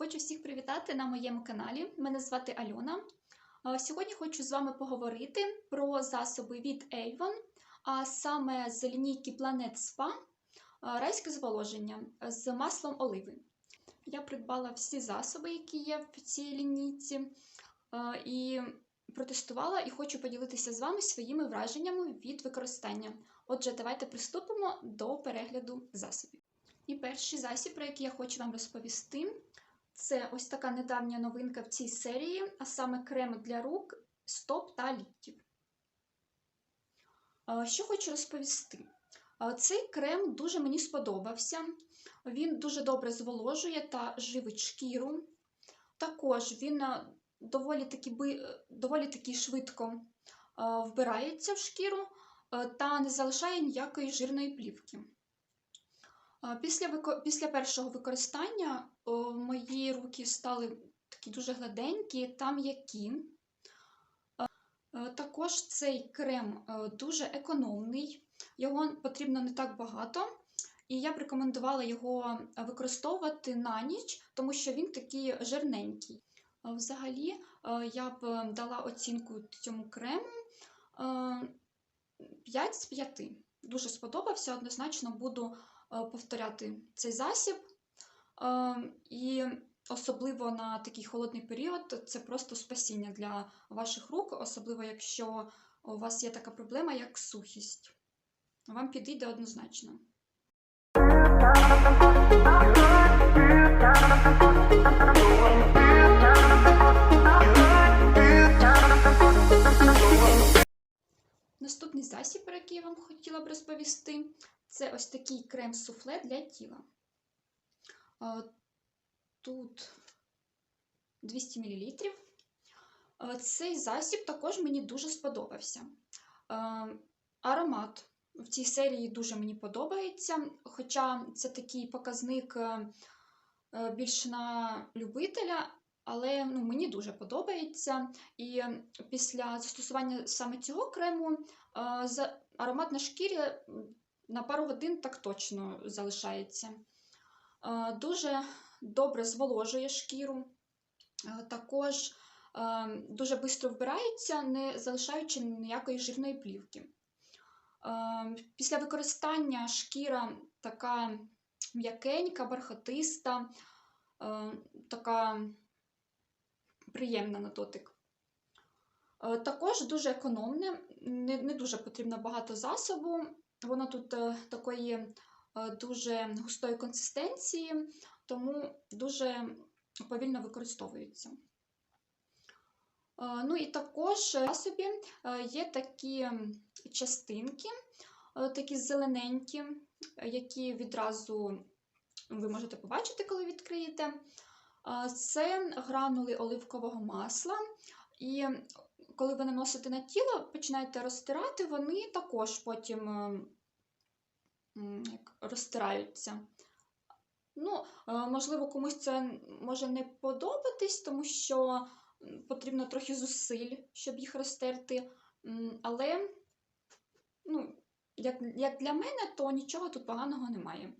Хочу всіх привітати на моєму каналі. Мене звати Альона. Сьогодні хочу з вами поговорити про засоби від Avon, а саме з лінійки Planet Spa райське зволоження з маслом оливи. Я придбала всі засоби, які є в цій лінійці, і протестувала і хочу поділитися з вами своїми враженнями від використання. Отже, давайте приступимо до перегляду засобів. І перший засіб, про який я хочу вам розповісти, це ось така недавня новинка в цій серії, а саме крем для рук, стоп та ліктів. Що хочу розповісти? Цей крем дуже мені сподобався. Він дуже добре зволожує та живить шкіру. Також він доволі таки, доволі таки швидко вбирається в шкіру та не залишає ніякої жирної плівки. Після після першого використання о, мої руки стали такі дуже гладенькі та м'які. Також цей крем дуже економний, його потрібно не так багато, і я б рекомендувала його використовувати на ніч, тому що він такий жирненький. Взагалі, я б дала оцінку цьому крему 5 з 5. Дуже сподобався, однозначно буду повторяти цей засіб. І особливо на такий холодний період це просто спасіння для ваших рук, особливо якщо у вас є така проблема, як сухість. Вам підійде однозначно. Наступний засіб, про який я вам хотіла б розповісти, це ось такий крем-суфле для тіла. Тут 200 мл. Цей засіб також мені дуже сподобався. Аромат в цій серії дуже мені подобається, хоча це такий показник більш на любителя, але ну, мені дуже подобається. І після застосування саме цього крему аромат на шкірі на пару годин так точно залишається. Дуже добре зволожує шкіру, також дуже швидко вбирається, не залишаючи ніякої жирної плівки. Після використання шкіра така м'якенька, бархатиста, така приємна на дотик. Також дуже економне, не дуже потрібно багато засобу. Воно тут такої дуже густої консистенції, тому дуже повільно використовується. Ну і також засобі є такі частинки, такі зелененькі, які відразу ви можете побачити, коли відкриєте. Це гранули оливкового масла. І коли ви наносите на тіло, починаєте розтирати, вони також потім як розтираються. Ну, Можливо, комусь це може не подобатись, тому що потрібно трохи зусиль, щоб їх розтерти. Але, ну, як як для мене, то нічого тут поганого немає.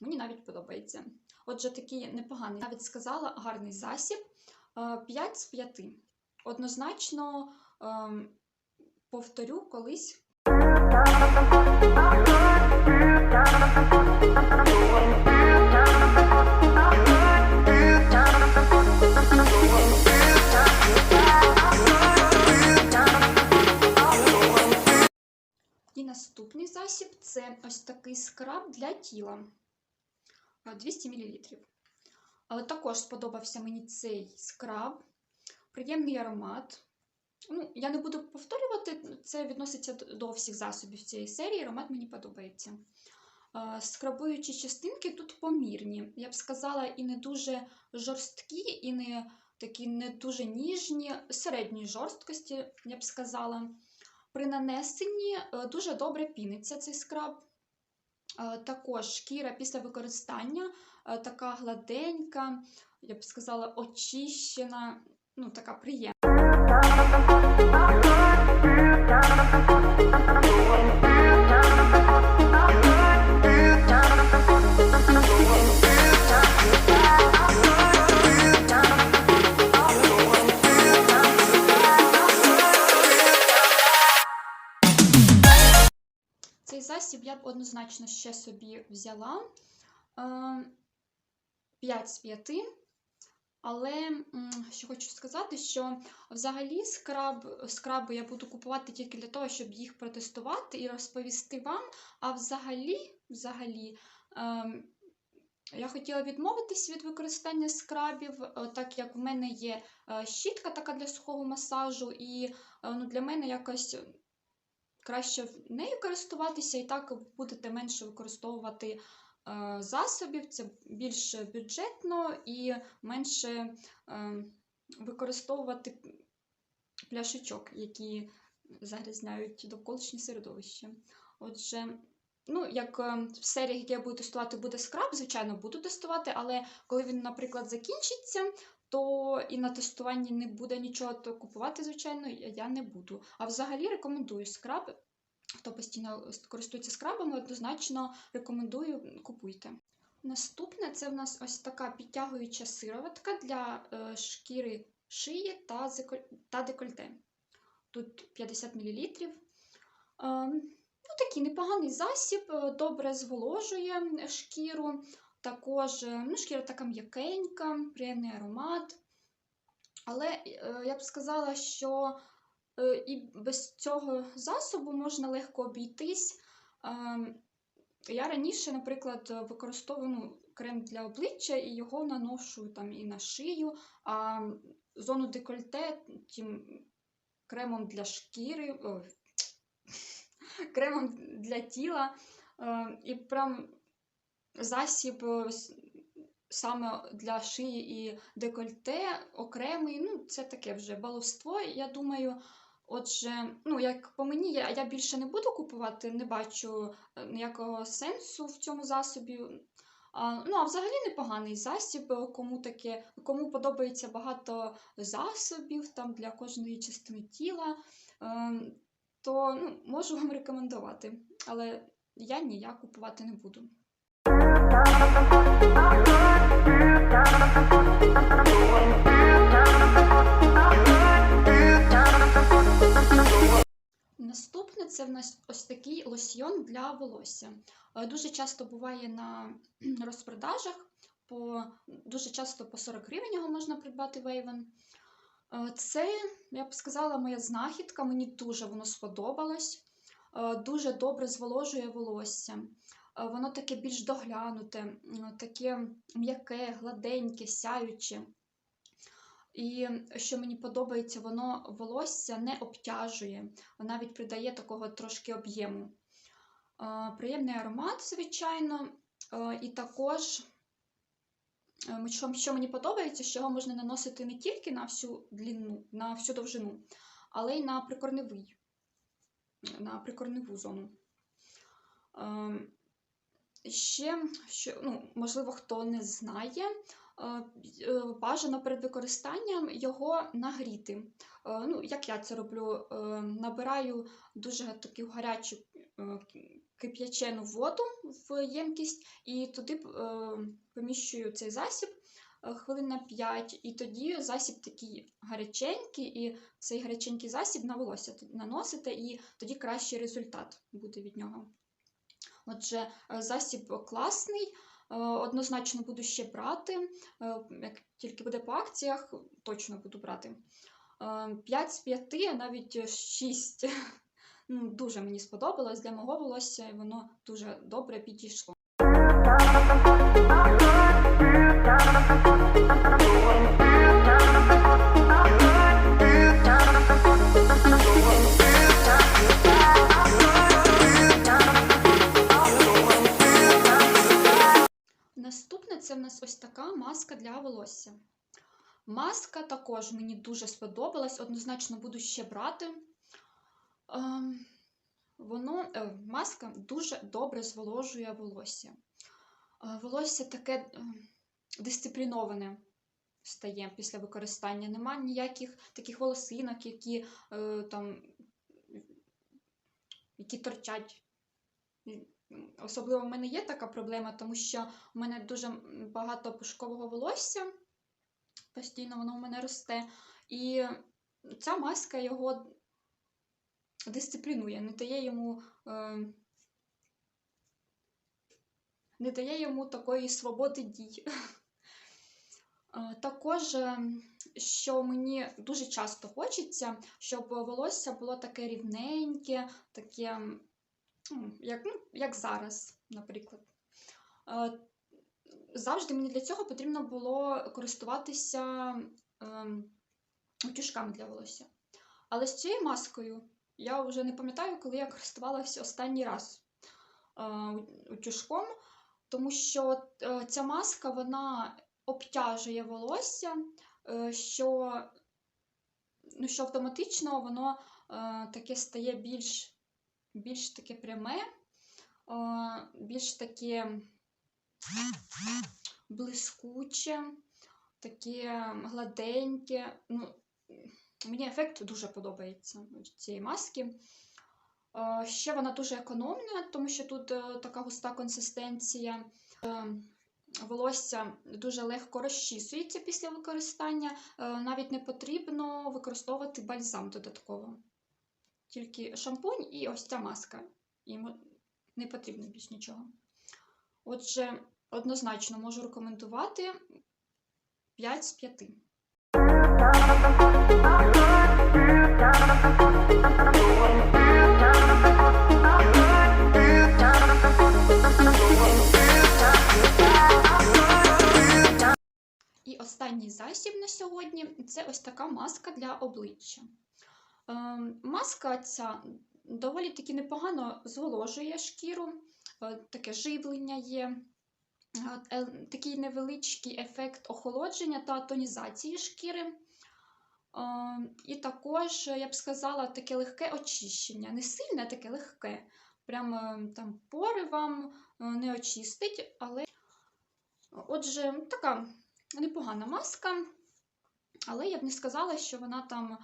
Мені навіть подобається. Отже, такий непоганий, навіть сказала, гарний засіб 5 з 5. Однозначно ем, повторю колись. І наступний засіб це ось такий скраб для тіла 200 мл. Також сподобався мені цей скраб, приємний аромат. Ну, Я не буду повторювати, це відноситься до всіх засобів цієї серії, аромат мені подобається. Скрабуючі частинки тут помірні. Я б сказала, і не дуже жорсткі, і не такі не дуже ніжні, середньої жорсткості, я б сказала. При нанесенні е, дуже добре піниться цей скраб. Е, також шкіра після використання е, така гладенька, я б сказала, очищена, ну, така приємна. Цей засіб я б однозначно ще собі взяла ем, 5 з 5. Але що хочу сказати, що взагалі скраб, скраби я буду купувати тільки для того, щоб їх протестувати і розповісти вам. А взагалі, взагалі, ем, я хотіла відмовитись від використання скрабів, е, так як в мене є е, щітка така для сухого масажу, і е, ну, для мене якось краще нею користуватися, і так будете менше використовувати засобів, це більш бюджетно і менше е, використовувати пляшечок, які загрязняють довколишнє середовище. Отже, ну, як е, в серіях, які я буду тестувати, буде скраб, звичайно, буду тестувати, але коли він, наприклад, закінчиться, то і на тестуванні не буде нічого, то купувати, звичайно, я не буду. А взагалі рекомендую скраб. Хто постійно користується скрабами, однозначно рекомендую купуйте. Наступне це в нас ось така підтягуюча сироватка для е, шкіри шиї та, декольте. Тут 50 мл. Е, ну, такий непоганий засіб, е, добре зволожує шкіру. Також ну, шкіра така м'якенька, приємний аромат. Але я б сказала, що і без цього засобу можна легко обійтись. Ем, Я раніше, наприклад, використовую ну, крем для обличчя і його наношу там і на шию, а зону декольте тим кремом для шкіри, ой, кремом для тіла. Е, І прям засіб е, саме для шиї і декольте окремий. Ну, це таке вже баловство, я думаю. Отже, ну, як по мені, я, я більше не буду купувати, не бачу е, ніякого сенсу в цьому засобі. А, ну, а взагалі непоганий засіб, кому таке, кому подобається багато засобів там для кожної частини тіла, е, то ну, можу вам рекомендувати. Але я ні, я купувати не буду. Наступне це в нас ось такий лосьйон для волосся. Е, Дуже часто буває на розпродажах, по, дуже часто по 40 гривень його можна придбати в Avon. Е, Це, я б сказала, моя знахідка, мені дуже воно сподобалось. Е, Дуже добре зволожує волосся. Е, Воно таке більш доглянуте, таке м'яке, гладеньке, сяюче. І що мені подобається, воно волосся не обтяжує, навіть придає такого трошки об'єму. Е, Приємний аромат, звичайно, Е, і також, е, що, мені подобається, що його можна наносити не тільки на всю длину, на всю довжину, але й на прикорневий, на прикорневу зону. Е, Ще, що, ну, можливо, хто не знає, бажано перед використанням його нагріти. Е, Ну, як я це роблю, е, набираю дуже таку гарячу е, кип'ячену воду в ємкість і туди е, поміщую цей засіб е, хвилин на 5, і тоді засіб такий гаряченький, і цей гаряченький засіб на волосся наносите, і тоді кращий результат буде від нього. Отже, е, засіб класний, е, однозначно буду ще брати. е, Як тільки буде по акціях, точно буду брати. 5 з 5, а навіть 6. Ну, Дуже мені сподобалось для мого волосся, і воно дуже добре підійшло. Така маска для волосся. Маска також мені дуже сподобалась, однозначно буду ще брати. Ем, Воно, е, маска дуже добре зволожує волосся. Е, Волосся таке е, дисципліноване стає після використання. Нема ніяких таких волосинок, які там які торчать. Особливо в мене є така проблема, тому що у мене дуже багато пушкового волосся, постійно воно у мене росте. І ця маска його дисциплінує, не дає йому е, не дає йому такої свободи дій. Е, Також, е, що мені дуже часто хочеться, щоб волосся було таке рівненьке, таке, як, ну, як зараз, наприклад. Е, Завжди мені для цього потрібно було користуватися ем, утюжками для волосся. Але з цією маскою я вже не пам'ятаю, коли я користувалася останній раз е, утюжком, тому що е, ця маска вона обтяжує волосся, що, ну, що автоматично воно таке стає більш, більш таке пряме, більш таке блискуче, таке гладеньке. Ну, мені ефект дуже подобається цієї маски. Ще вона дуже економна, тому що тут е, така густа консистенція. Е, Волосся дуже легко розчісується після використання. Е, Навіть не потрібно використовувати бальзам додатково. Тільки шампунь і ось ця маска. Мо- не потрібно більш нічого. Отже, однозначно можу рекомендувати 5 з 5. І останній засіб на сьогодні це ось така маска для обличчя. Ем, Маска ця доволі таки непогано зволожує шкіру, е, таке живлення є, е, е, такий невеличкий ефект охолодження та тонізації шкіри. Ем, І також, я б сказала, таке легке очищення. Не сильне, таке легке. Прямо там пори вам не очистить, але отже, така непогана маска. Але я б не сказала, що вона там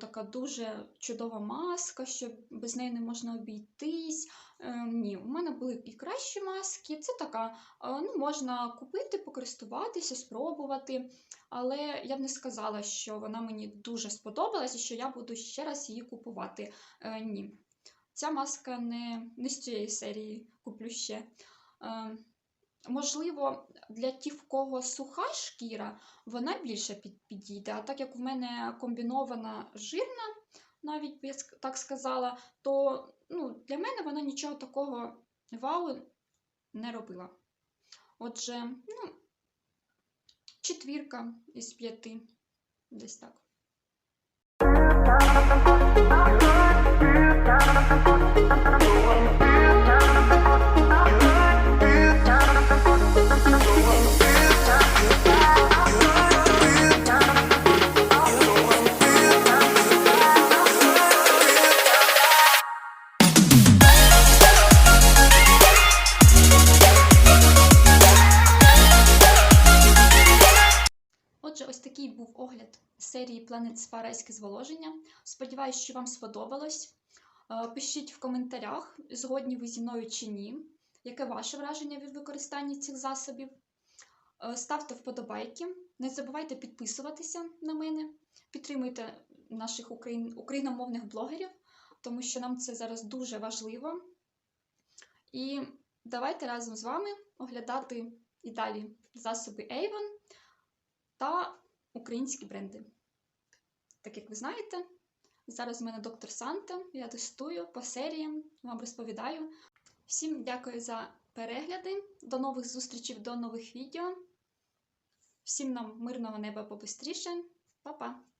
така дуже чудова маска, що без неї не можна обійтись. Е, ні, у мене були і кращі маски. Це така, е, ну, можна купити, покористуватися, спробувати. Але я б не сказала, що вона мені дуже сподобалась і що я буду ще раз її купувати. Е, ні. Ця маска не, не з цієї серії куплю ще. Можливо, для ті, в кого суха шкіра, вона більше підійде. А так як в мене комбінована жирна, навіть я так сказала, то ну, для мене вона нічого такого вау не робила. Отже, ну, четвірка із п'яти, десь так. Отже, огляд серії Spa Райське зволоження. Сподіваюсь, що вам сподобалось. Е, Пишіть в коментарях, згодні ви зі мною чи ні, яке ваше враження від використання цих засобів. Е, Ставте вподобайки, не забувайте підписуватися на мене, підтримуйте наших україномовних блогерів, тому що нам це зараз дуже важливо. І давайте разом з вами оглядати і далі засоби Avon та українські бренди. Так як ви знаєте, зараз в мене доктор Санта, я тестую по серіям, вам розповідаю. Всім дякую за перегляди. До нових зустрічей, до нових відео. Всім нам мирного неба побистріше. Па-па!